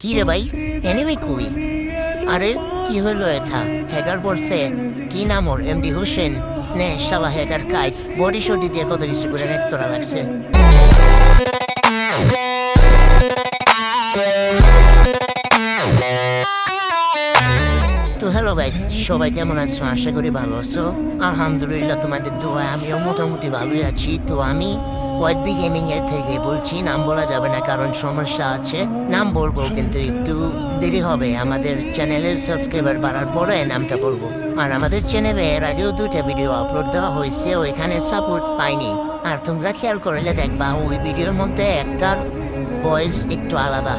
কি রে ভাই এনিমি কই আরে কি হলো এটা? হ্যাকার পড়ছে কি নাম ওর এমডি হোসেন? নে, শালা হ্যাকার কাই বডি শডি দিয়ে কত কিছু করে হ্যাক করা লাগছে। তো হ্যালো গাইস সবাই কেমন আছো? আশা করি ভালো আছো। আলহামদুলিল্লাহ তোমাদের দোয়া আমিও মোটামুটি ভালোই আছি। তো আমি বি গেমিং এর থেকে বলছি, নাম বলা যাবে না, কারণ সমস্যা আছে। নাম বলব, কিন্তু একটু দেরি হবে। আমাদের চ্যানেলের সাবস্ক্রাইবার বাড়ার পরে নামটা বলব। আর আমাদের চ্যানেলে এর আগেও দুইটা ভিডিও আপলোড দেওয়া হয়েছে, ওইখানে সাপোর্ট পাইনি। আর তোমরা খেয়াল করলে দেখবা, ওই ভিডিওর মধ্যে একটার ভয়েস একটু আলাদা।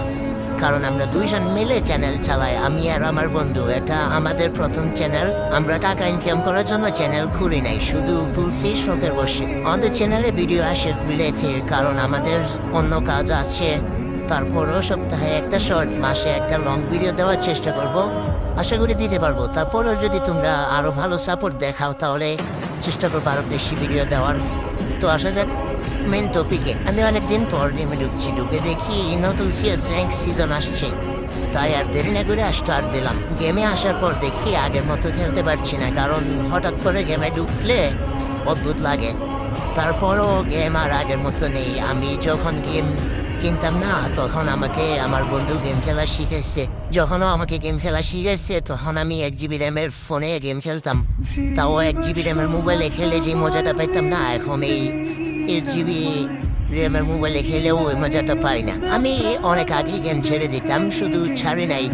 কারণ আমরা দুইজন মিলে চ্যানেল চালাই। আমি আর আমার বন্ধু, এটা আমাদের প্রথম চ্যানেল আমরা টাকা ইনকাম করার জন্য চ্যানেল খুলি নাই, শুধু খুলছি শখের বসে। আমাদের চ্যানেলে ভিডিও আসে রিলেটেড কারণ আমাদের অন্য কাজ আছে। তারপরও সপ্তাহে একটা শর্ট মাসে একটা লং ভিডিও দেওয়ার চেষ্টা করব। আশা করি দিতে পারব। তারপরেও যদি তোমরা আরও ভালো সাপোর্ট দেখাও, তাহলে চেষ্টা করব আরও বেশি ভিডিও দেওয়ার। তো আসা যাক। মেন টপিকে আমি অনেকদিন পর গেমে ঢুকছি। ঢুকে দেখি নতুন সিএস র্যাঙ্ক সিজন আসছে। তাই আর দেরি না করে স্টার্ট দিলাম। গেমে আসার পর দেখি আগের মতো খেলতে পারছি না, কারণ হঠাৎ করে গেমে ঢুকলে অদ্ভুত লাগে। তারপরও গেম আর আগের মতো নেই। আমি যখন গেম চিনতাম না, তখন আমাকে আমার বন্ধু গেম খেলা শিখেছে যখনও আমাকে গেম খেলা শিখেছে তখন আমি এক জিবি র্যামের ফোনে গেম খেলতাম। তাও এক জিবি র্যামের মোবাইলে খেলে যে মজাটা পেতাম না, এখন এই এইট জিবি মোবাইলে খেলেও ওই মজাটা পাই না। আমি অনেক আগে গেম ছেড়ে দিতাম, শুধু ছাড়ি নাই।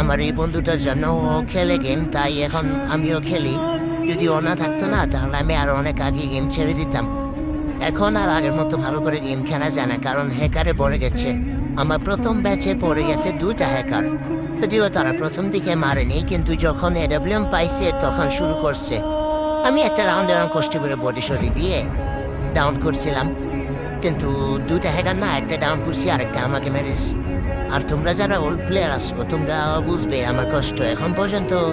আমার এই বন্ধুটার জন্য ও খেলে গেম তাই এখন আমিও খেলি। যদি ও না থাকতো না, তাহলে আমি আর অনেক আগে গেম ছেড়ে দিতাম। এখন আর আগের মতো ভালো করে গেম খেলা যায় না, কারণ হ্যাকারে পড়ে গেছে। আমার প্রথম ব্যাচে পড়ে গেছে দুইটা হ্যাকার যদিও তারা প্রথম দিকে মারেনি, কিন্তু যখন এডাব্লিউএম পাইছে, তখন শুরু করছে। আমি একটা রাউন্ড রাউন্ড কষ্ট করে বডি শডি দিয়ে ডাউন করছিলাম। কিন্তু দুইটা হ্যাকার না, একটা ডাউন করছি আরেকটা আমাকে মেরেছি। আর তোমরা যারা ওল্ড প্লেয়ার আসব তোমরা বুঝবে আমার কষ্ট। এখন পর্যন্ত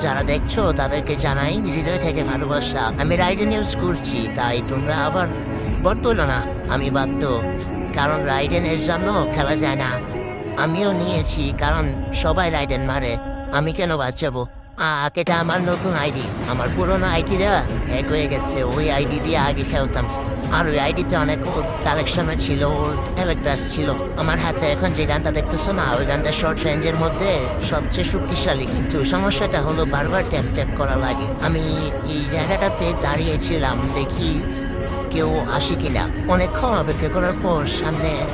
যারা দেখছ, তাদেরকে জানাই হৃদয় থেকে ভালোবাসা। আমি রাইডেন ইউজ করছি, তাই তোমরা আবার বট না, আমি বাধ্য। কারণ রাইডেন রাইডেনের জন্য খেলা যায় না। আমিও নিয়েছি, কারণ সবাই রাইডেন মারে। আমি কেন বাঁচাবো? আহ, এটা আমার নতুন আইডি আমার পুরোনো আইডিটা হ্যাক হয়ে গেছে। ওই আইডি দিয়ে আগে খেলতাম। আর ওই আইডিতে অনেক কালেকশনও ছিল ইলেকট্রাস ছিল। আমার হাতে এখন যে গানটা দেখতেছো না ওই গানটা শর্ট রেঞ্জের মধ্যে সবচেয়ে শক্তিশালী। কিন্তু সমস্যাটা হলো বারবার ট্যাপ ট্যাপ করা লাগে। আমি এই জায়গাটাতে দাঁড়িয়েছিলাম দেখি কেউ আসে কিনা। অনেকক্ষণ অপেক্ষা করার পর সামনে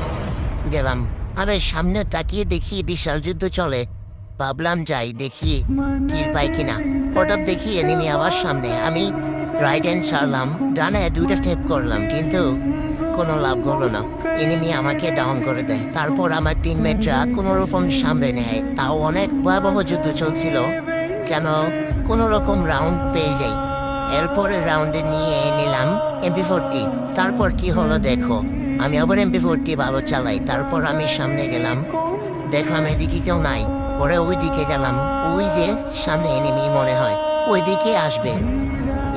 গেলাম। আরে সামনে তাকিয়ে দেখি বিশাল যুদ্ধ চলে। ভাবলাম যাই, দেখি কি পাই কিনা। হঠাৎ দেখি এনিমি আবার সামনে। আমি রাইট হ্যান্ড ছাড়লাম, ডানে দুইটা টেপ করলাম, কিন্তু কোনো লাভ হলো না। এনিমি আমাকে ডাউন করে দেয়। তারপর আমার টিমমেটরা কোনো রকম সামনে নেয়। তাও অনেক ভয়াবহ যুদ্ধ চলছিল। কেন? কোনো রকম রাউন্ড পেয়ে যাই। এরপরে রাউন্ডে নিয়ে নিলাম এমপি ফোরটি তারপর কি হলো দেখো। আমি আবার এমপি ফোরটি ভালো চালাই। তারপর আমি সামনে গেলাম। দেখলাম এদিকে কেউ নাই। পরে ওই দিকে গেলাম। ওই যে সামনে এনিমি মনে হয়। ওই দিকে আসবে।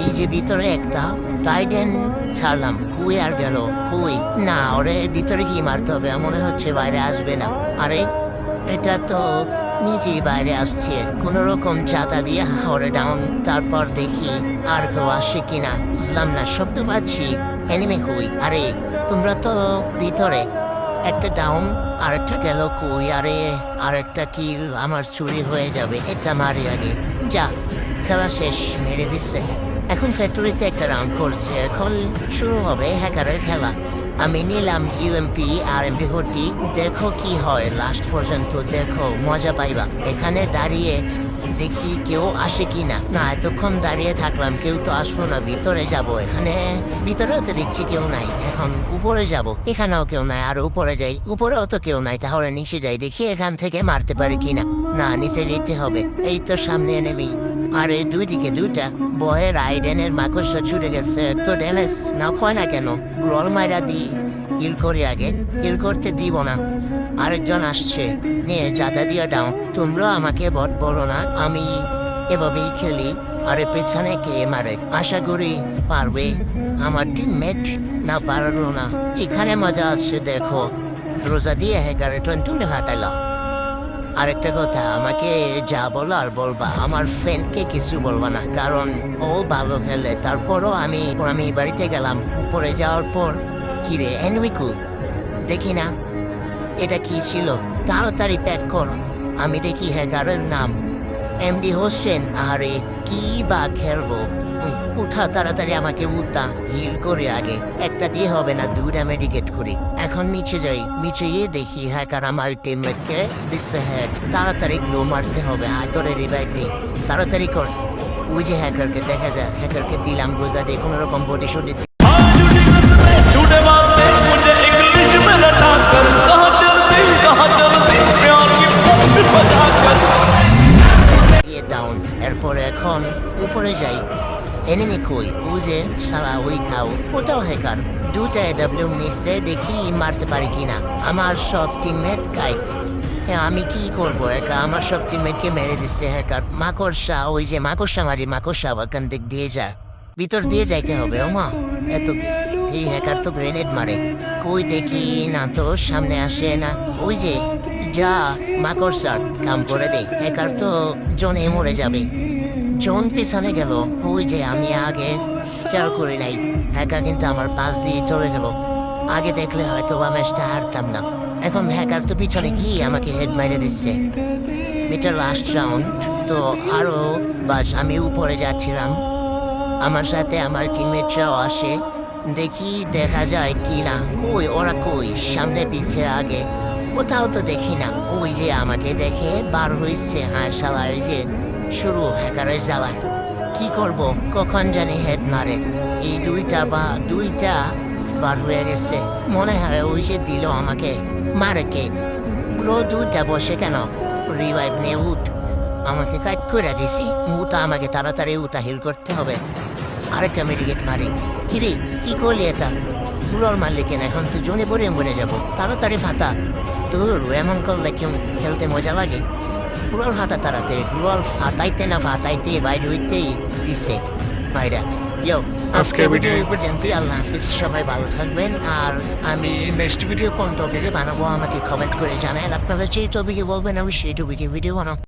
এই যে ভিতরে একটা টাইডেন ছাড়লাম। কুই আর গেল? কুই? না, ওরে ভিতরে কি মারতে হবে। মনে হচ্ছে বাইরে আসবে না। আরে, এটা তো নিজেই বাইরে আসছে। কোন রকম চাতা দিয়ে হরে ডাউন তারপর দেখি আর কেউ আসে কিনা। বুঝলাম না, শব্দ পাচ্ছি। এনিমি কই? আরে, তোমরা তো ভিতরে। একটা ডাউন আর একটা গেল কই? আরে আর একটা কি? আমার চুরি হয়ে যাবে। এটা মারি আগে। যা, খেলা শেষ, মেরে দিচ্ছে। এখন ফ্যাক্টরিতে একটা রাউন্ড করছে। এখন শুরু হবে হ্যাকারের খেলা। আমি নিলাম ইউএমপি আর এমপি ফোরটি দেখো কি হয়। লাস্ট পর্যন্ত দেখো, মজা পাইবা। এখানে দাঁড়িয়ে দেখি কেউ আসে কি না না এতক্ষণ দাঁড়িয়ে থাকলাম, কেউ তো আসলো না, ভিতরে যাব এখানে। ভিতরেও তো দেখছি কেউ নাই, এখন উপরে যাব। এখানেও কেউ নাই, আর উপরে যাই। উপরেও তো কেউ নাই, তাহলে নিচে যাই, দেখি এখান থেকে মারতে পারি কিনা। না, নিচে যেতে হবে, এই তো সামনে এনেমি আর এই দুই দিকে দুইটা। বয়ের আইডেনের মাকড়সা ছুটে গেছে তো ড্যামেজ না হয় না কেন? গ্রল মাইরা দিই কিল করি আগে কিল করতে দিব না। আরেকজন আসছে। নিয়ে চাঁদা দিয়ে দাও। তোমরা আমাকে বট বলো না, আমি এভাবেই খেলি। আরে পেছনে কে মারে? আশা করি পারবে। আমার টিমমেট না পারল না। এখানে মজা আছে, দেখো। রোজা দিয়ে হেকারে টুনটুনে হাঁটাইলাম আরেকটা কথা, আমাকে যা বলো আর বলবা। আমার ফ্রেন্ডকে কিছু বলবা না, কারণ ও ভালো খেলে। তারপরও আমি আমি বাড়িতে গেলাম। উপরে যাওয়ার পর, কিরে এনউইকু দেখি না। এটা কি ছিল? তাড়াতাড়ি প্যাক কর। আমি দেখি হ্যাকারের নাম। এমডি হোসেন, আরে কি বা খেলব? উঠা তাড়াতাড়ি আমাকে উঠা, হিল করে আগে। একটা দিয়ে হবে না দুটা মেডিকেট করি। এখন নিচে যাই। নিচে গিয়ে দেখি হ্যাকার আমার টিমমেটকে দিচ্ছে হ্যাক তাড়াতাড়ি গ্লো মারতে হবে করে রিভাইভ দিই। তাড়াতাড়ি কর। ওই যে হ্যাকারকে দেখা যায়। হ্যাকারকে দিলাম গোদা দিয়ে কোনো রকম বডি সডি ডাউন এরপর এখন, উপরে যাই। এনিমি কই যে সারা ওই খাও। ওটাও হ্যাকার দুটা এডাব্লিউ নিচ্ছে দেখি মারতে পারি কিনা। আমার সব টিমমেট কাইট হ্যাঁ আমি কি করব? একা আমার সব টিমমেটকে মেরে দিচ্ছে হ্যাকার মাকড়সা, ওই যে মাকড়সা মারি, মাকড়সা ওখান দিক দিয়ে যা। ভিতর দিয়ে যাইতে হবে, ও মা। এত এই হ্যাকার তো গ্রেনেড মারে। কই দেখি না তো, সামনে আসে না। ওই যে যা মাকড়সার কাম করে দে। হ্যাকার তো জনে মরে যাবে। জন পিছনে গেল। ওই যে আমি আগে খেয়াল করি নাই। হ্যাকার কিন্তু আমার পাশ দিয়ে চলে গেল। আগে দেখলে হয়তো ম্যাচটা হারতাম না। এখন হ্যাকার তো পিছনে গিয়ে আমাকে হেড মাইরে দিচ্ছে। এটা লাস্ট রাউন্ড তো আরও বাস, আমি উপরে যাচ্ছিলাম। আমার সাথে আমার টিমমেটরাও আসে। দেখি দেখা যায় কি না কই, ওরা কই? সামনে পিছে আগে। কোথাও তো দেখি না। ওই যে আমাকে দেখে বার হয়েছে হ্যাঁ শালা ওই যে শুরু হ্যাকারের জ্বালায় কি করব, কখন জানি হেড মারে। এই দুইটা বা দুইটা বার হয়ে গেছে। মনে হয় ওই যে দিল আমাকে। মারে কে? গ্রো দুইটা বসে কেন? রিভাইভ নিয়ে উঠ। আমাকে কাজ করে দিছি। উটা আমাকে তাড়াতাড়ি উটা হিল করতে হবে। আরেকটা মেডিকেট মারি। কিরে, কি করলি এটা? মারলি কেন এখন তো জনে পড়ে মরে যাব। তাড়াতাড়ি ফাতা তোর এমন করলে কেউ খেলতে মজা লাগে? পুরোর ফাটা তাড়াতাড়ি। পুরোর ফাতাইতে না ফাটাইতে বাইরে হইতেই দিছে। বাইরা ইয়ো আজকের ভিডিও এই পর্যন্তই। আল্লাহ হাফিজ সবাই ভালো থাকবেন। আর আমি নেক্সট ভিডিও কোন টপিকে বানাবো আমাকে কমেন্ট করে জানান আপনারা সেই টপিকে বলবেন আমি সেই টপিকে ভিডিও বানাবো।